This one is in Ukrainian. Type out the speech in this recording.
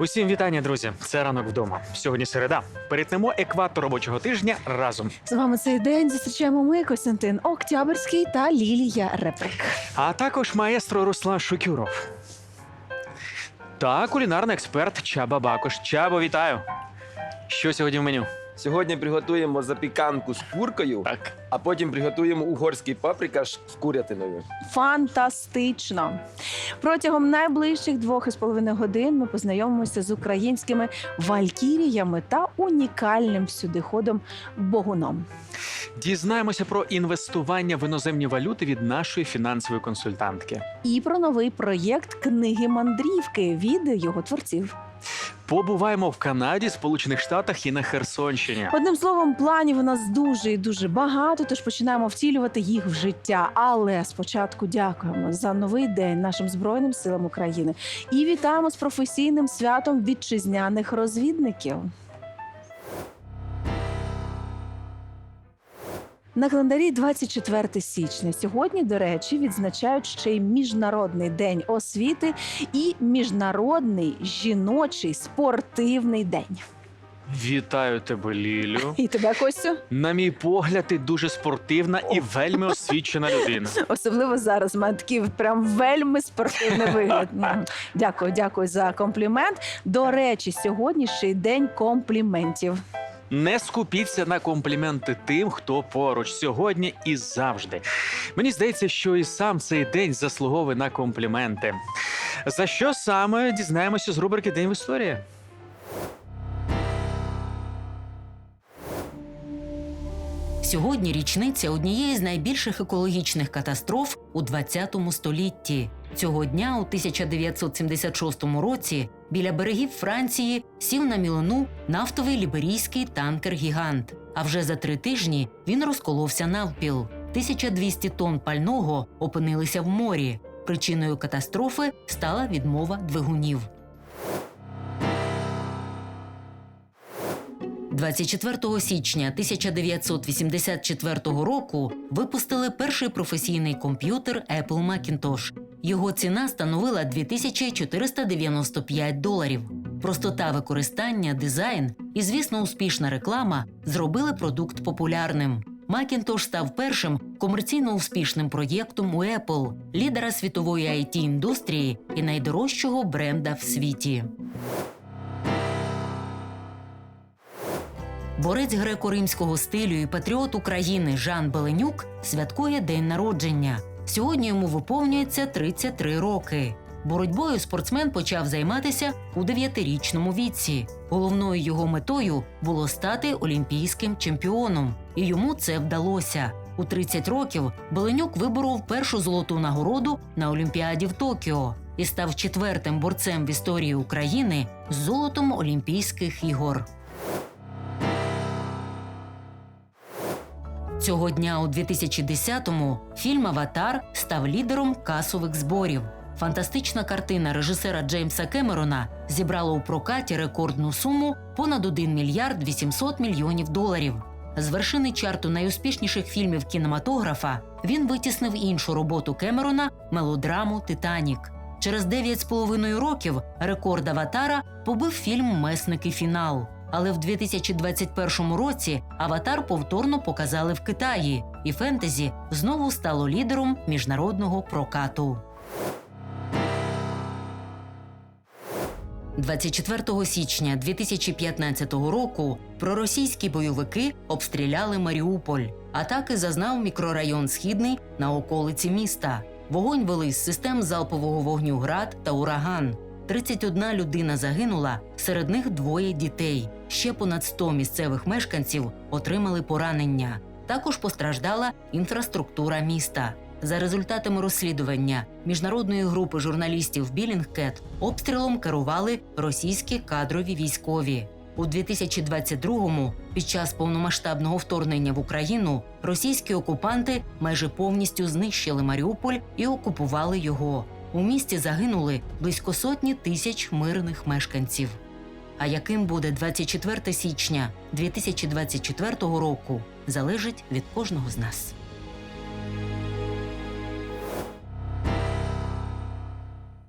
Усім вітання, друзі! Це ранок вдома. Сьогодні середа. Перетнемо екватор робочого тижня разом. З вами цей день зустрічаємо ми, Костянтин Октябрьський та Лілія Реприк. А також маестро Руслан Шукюров. Та кулінарний експерт Чаба Бакош. Чабо, вітаю! Що сьогодні в меню? Сьогодні приготуємо запіканку з куркою, Так. а потім приготуємо угорський паприкаш з курятиною. Фантастично! Протягом найближчих двох із половиною годин ми познайомимося з українськими валькіріями та унікальним сюдиходом Богуном. Дізнаємося про інвестування в іноземні валюти від нашої фінансової консультантки. І про новий проєкт книги мандрівки від його творців. Побуваємо в Канаді, Сполучених Штатах і на Херсонщині. Одним словом, планів у нас дуже і дуже багато, тож починаємо втілювати їх в життя. Але спочатку дякуємо за новий день нашим збройним силам України і вітаємо з професійним святом вітчизняних розвідників. На календарі 24 січня. Сьогодні, до речі, відзначають ще й міжнародний день освіти і міжнародний жіночий спортивний день. Вітаю тебе, Лілю. І тебе, Костю? На мій погляд, ти дуже спортивна і вельми освічена людина. Особливо зараз мене такий прям вельми спортивний вигляд. Дякую, дякую за комплімент. До речі, сьогодні ще й день компліментів. Не скупіться на компліменти тим, хто поруч сьогодні і завжди. Мені здається, що і сам цей день заслуговує на компліменти. За що саме дізнаємося з рубрики День в історії? Сьогодні річниця однієї з найбільших екологічних катастроф у 20 столітті. Цього дня, у 1976 році, біля берегів Франції сів на мілину нафтовий ліберійський танкер Гігант. А вже за три тижні він розколовся навпіл. 1200 тонн пального опинилися в морі. Причиною катастрофи стала відмова двигунів. 24 січня 1984 року випустили перший професійний комп'ютер Apple Macintosh. Його ціна становила 2495 доларів. Простота використання, дизайн і, звісно, успішна реклама зробили продукт популярним. Macintosh став першим комерційно успішним проєктом у Apple, лідера світової it індустрії і найдорожчого бренда в світі. Борець греко-римського стилю і патріот України Жан Беленюк святкує день народження. Сьогодні йому виповнюється 33 роки. Боротьбою спортсмен почав займатися у 9-річному віці. Головною його метою було стати олімпійським чемпіоном, і йому це вдалося. У 30 років Беленюк виборов першу золоту нагороду на Олімпіаді в Токіо і став четвертим борцем в історії України з золотом Олімпійських ігор. Цього дня у 2010-му фільм Аватар став лідером касових зборів. Фантастична картина режисера Джеймса Кемерона зібрала у прокаті рекордну суму понад 1 мільярд 800 мільйонів доларів. З вершини чарту найуспішніших фільмів кінематографа він витіснив іншу роботу Кемерона мелодраму Титанік. Через 9,5 років рекорд Аватара побив фільм Месники фінал. Але в 2021 році Аватар повторно показали в Китаї, і фентезі знову стало лідером міжнародного прокату. 24 січня 2015 року проросійські бойовики обстріляли Маріуполь. Атаки зазнав мікрорайон Східний на околиці міста. Вогонь вели з систем залпового вогню град та ураган. 31 людина загинула, серед них двоє дітей. Ще понад 100 місцевих мешканців отримали поранення. Також постраждала інфраструктура міста. За результатами розслідування міжнародної групи журналістів Білінгкет обстрілом керували російські кадрові військові. У 2022-му, під час повномасштабного вторгнення в Україну, російські окупанти майже повністю знищили Маріуполь і окупували його. У місті загинули близько сотні тисяч мирних мешканців. А яким буде 24 січня 2024 року, залежить від кожного з нас.